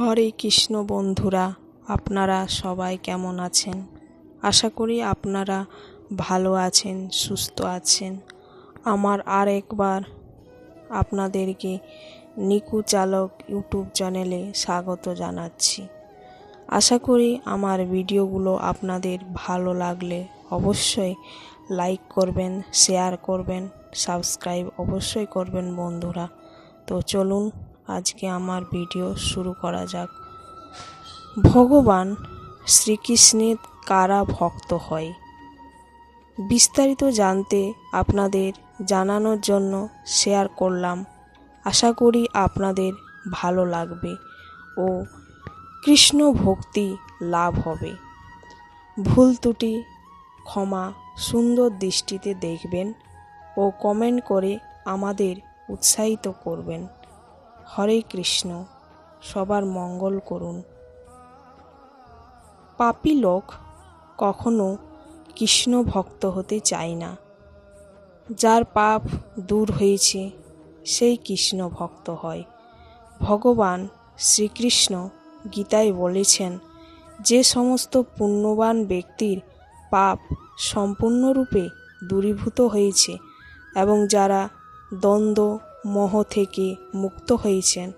হরে কৃষ্ণ বন্ধুরা, আপনারা সবাই কেমন আছেন? আশা করি আপনারা ভালো আছেন, সুস্থ আছেন। আমার আর একবার আপনাদেরকে নিকু চালক ইউটিউব চ্যানেলে স্বাগত জানাচ্ছি। আশা করি আমার ভিডিওগুলো আপনাদের ভালো লাগলে অবশ্যই লাইক করবেন, শেয়ার করবেন, সাবস্ক্রাইব অবশ্যই করবেন বন্ধুরা। তো চলুন আজকে আমার ভিডিও শুরু করা যাক। ভগবান শ্রীকৃষ্ণের কারা ভক্ত হয়? বিস্তারিত জানতে আপনাদের জানানোর জন্য শেয়ার করলাম। আশা করি আপনাদের ভালো লাগবে ও কৃষ্ণ ভক্তি লাভ হবে। ভুল ত্রুটি ক্ষমা সুন্দর দৃষ্টিতে দেখবেন ও কমেন্ট করে আমাদের উৎসাহিত করবেন। হরে কৃষ্ণ, সবার মঙ্গল করুন। পাপী লোক কখনো কৃষ্ণ ভক্ত হতে চায় না। যার পাপ দূর হয়েছে, সেই কৃষ্ণ ভক্ত হয়। ভগবান শ্রীকৃষ্ণ গীতায় বলেছেন, যে সমস্ত পুণ্যবান ব্যক্তির পাপ সম্পূর্ণরূপে দূরীভূত হয়েছে এবং যারা দ্বন্দ্ব মোহ থেকে মুক্ত হয়েছেন।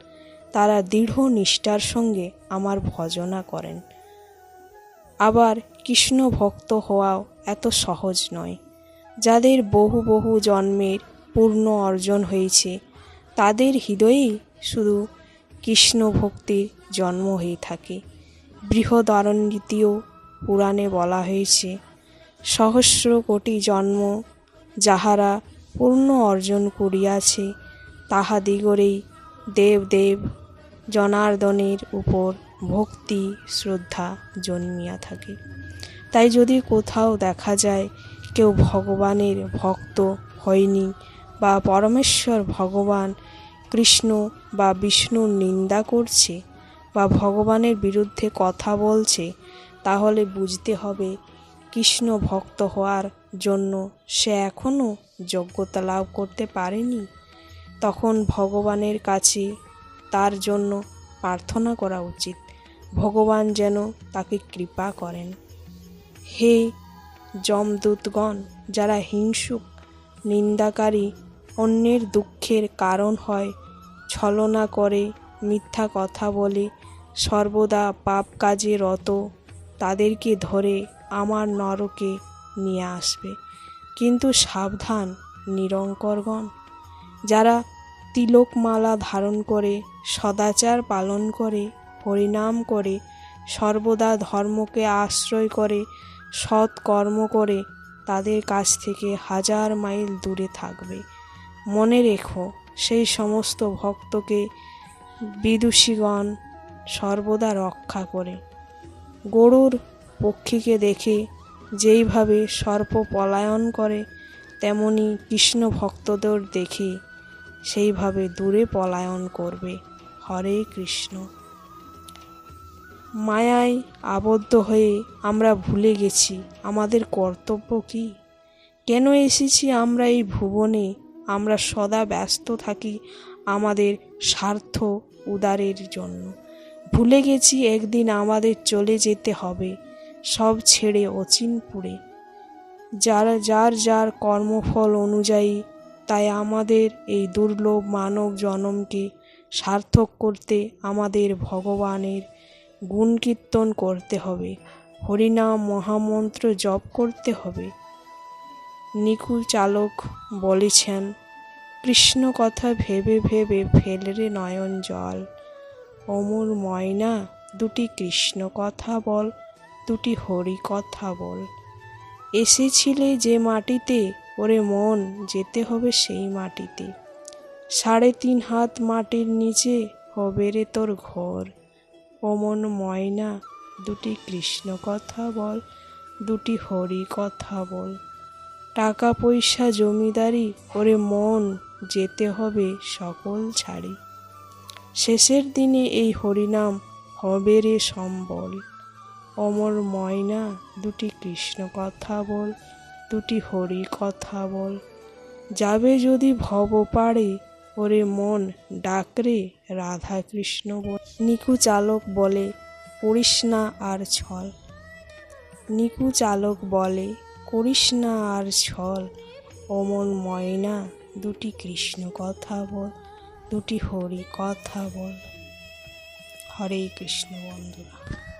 তারা দৃঢ় নিষ্ঠার সঙ্গে আমার ভজনা করেন। আবার কৃষ্ণ ভক্ত হওয়াও এত সহজ নয়। যাদের বহু বহু জন্মের পূর্ণ অর্জন হয়েছে, তাদের হৃদয়েই শুধু কৃষ্ণ ভক্তির জন্ম হয়ে থাকে। বৃহদারণ্যীয় পুরাণে বলা হয়েছে, সহস্র কোটি জন্ম যাহারা পূর্ণ অর্জন করিয়াছে তাহাদিগরেই দেবদেব জনার্দনের উপর ভক্তি শ্রদ্ধা জন্মিয়া থাকে। তাই যদি কোথাও দেখা যায় কেউ ভগবানের ভক্ত হয়নি বা পরমেশ্বর ভগবান কৃষ্ণ বা বিষ্ণুর নিন্দা করছে বা ভগবানের বিরুদ্ধে কথা বলছে, তাহলে বুঝতে হবে কৃষ্ণ ভক্ত হওয়ার জন্য সে এখনও যোগ্যতা লাভ করতে পারেনি। তখন ভগবানের কাছে তার জন্য প্রার্থনা করা উচিত। ভগবান যেন তাকে কৃপা করেন। হে যমদূতগণ, যারা হিংসুক, নিন্দাকারী, অন্যের দুঃখের কারণ হয়, ছলনা করে, মিথ্যা কথা বলে, সর্বদা পাপ কাজে রত, তাদেরকে ধরে আমার নরকে নিয়ে আসবে। কিন্তু সাবধান, নিরঙ্করগণ যারা তিলকমালা ধারণ করে, সদাচার পালন করে, পরিণাম করে, সর্বদা ধর্মকে আশ্রয় করে সৎ কর্ম করে, তাদের কাছ থেকে হাজার মাইল দূরে থাকবে। মনে রেখো, সেই সমস্ত ভক্তকে বিদুষীগণ সর্বদা রক্ষা করে। গরুর পক্ষীকে দেখে যেইভাবে সর্প পলায়ন করে, তেমনি কৃষ্ণ ভক্তদের দেখে সেইভাবে দূরে পলায়ন করবে। হরে কৃষ্ণ। মায়ায় আবদ্ধ হয়ে আমরা ভুলে গেছি, আমাদের কর্তব্য কি? কেন এসেছি আমরা এই ভুবনে? আমরা সদা ব্যস্ত থাকি আমাদের স্বার্থ উদারের জন্য। ভুলে গেছি একদিন আমাদের চলে যেতে হবে, সব ছেড়ে অচিনপুরে। যার যার যার কর্মফল অনুযায়ী তাই আমাদের এই দুর্লভ মানব জনমকে সার্থক করতে আমাদের ভগবানের গুণ কীর্তন করতে হবে। হরিনাম মহামন্ত্র জপ করতে হবে। নিকুল চালক বলেছেন, কৃষ্ণ কথা ভেবে ভেবে ফেলরে নয়ন জল। অমর ময়না, দুটি কৃষ্ণ কথা বল, দুটি হরি কথা বল। এসেছিলে যে মাটিতে ওরে মন যেতে হবে সেই মাটিতে। সাড়ে তিন হাত মাটির নিচে হবে রে তোর ঘর। অমন ময়না, দুটি কৃষ্ণ কথা বল, দুটি হরি কথা বল। টাকা পয়সা জমিদারি, ওরে মন যেতে হবে সকল ছাড়ি। শেষের দিনে এই হরিনাম হবে রে সম্বল। অমর ময়না, দুটি কৃষ্ণ কথা বল দুটি হরি কথা বল। যাবে যদি ভব পারে ওরে মন ডাকরে রাধা কৃষ্ণ বল। নিকু চালক বলে, করিস না আর ছল। নিকু চালক বলে, করিস না আর ছল। অমন ময়না দুটি কৃষ্ণ কথা বল, দুটি হরি কথা বল। হরে কৃষ্ণ বন্ধুরা।